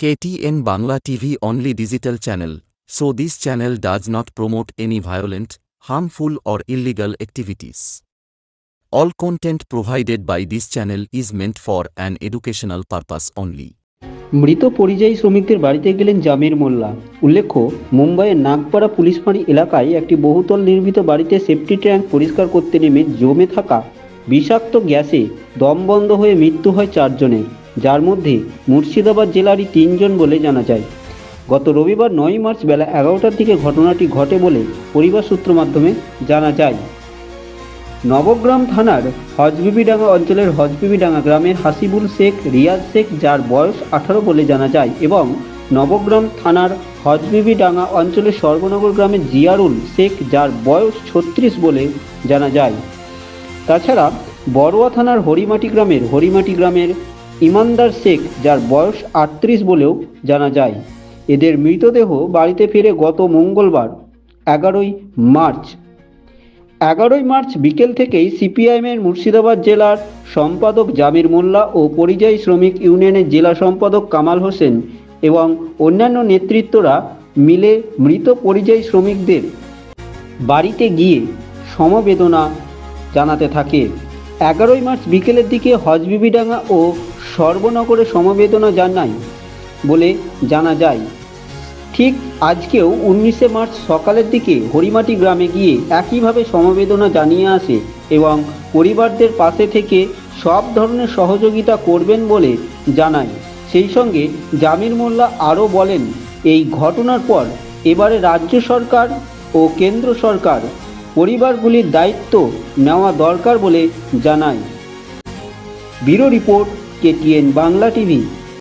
KTN Bangla TV only digital channel, so this channel does not promote any violent, harmful or illegal activities. All content provided by this channel is meant for an educational purpose only. মৃত পরিযায়ী শ্রমিকদের বাড়িতে গেলেন জামির মোল্লা উল্লেখ্য মুম্বাইয়ের Nagpada police ফাঁড়ি এলাকায় একটি বহুতল নির্মিত বাড়িতে সেফটি ট্যাঙ্ক পরিষ্কার করতে নেমে জমে থাকা বিষাক্ত গ্যাসে দম বন্ধ হয়ে মৃত্যু হয় চারজনের যার মধ্যে মুর্শিদাবাদ জেলারই তিনজন বলে জানা যায়। গত রবিবার নয় মার্চ বেলা এগারোটার দিকে ঘটনাটি ঘটে বলে পরিবার সূত্র মাধ্যমে জানা যায়। নবগ্রাম থানার হজবিবিডাঙ্গা অঞ্চলের হজবিবিডাঙ্গা গ্রামের হাসিবুল শেখ, রিয়াজ শেখ, যার বয়স আঠারো বলে জানা যায় এবং নবগ্রাম থানার হজবিবিডাঙ্গা অঞ্চলের সর্বনগর গ্রামের জিয়ারুল শেখ, যার বয়স ছত্রিশ বলে জানা যায়। তাছাড়া বড়ুয়া থানার হরিমাটি গ্রামের হরিমাটি গ্রামের ইমানদার শেখ, যার বয়স আটত্রিশ বলেও জানা যায়। এদের মৃতদেহ বাড়িতে ফিরে গত মঙ্গলবার, এগারোই মার্চ। এগারোই মার্চ বিকেল থেকেই সিপিআইএমের মুর্শিদাবাদ জেলার সম্পাদক জামির মোল্লা ও পরিযায়ী শ্রমিক ইউনিয়নের জেলা সম্পাদক কামাল হোসেন এবং অন্যান্য নেতৃত্বরা মিলে মৃত পরিযায়ী শ্রমিকদের বাড়িতে গিয়ে সমবেদনা জানাতে থাকে। এগারোই মার্চ বিকেলের দিকে হজবিবিডাঙ্গা ও সর্বনগরে সমবেদনা জানায় বলে জানা যায়। ঠিক আজকেও উনিশে মার্চ সকালের দিকে হরিমাটি গ্রামে গিয়ে একইভাবে সমবেদনা জানিয়ে আসে এবং পরিবারদের পাশে থেকে সব ধরনের সহযোগিতা করবেন বলে জানায়। সেই সঙ্গে জামির মোল্লা আরও বলেন, এই ঘটনার পর এবারে রাজ্য সরকার ও কেন্দ্র সরকার পরিবারগুলির দায়িত্ব নেওয়া দরকার বলে জানায়। Bureau report KTN Bangla TV.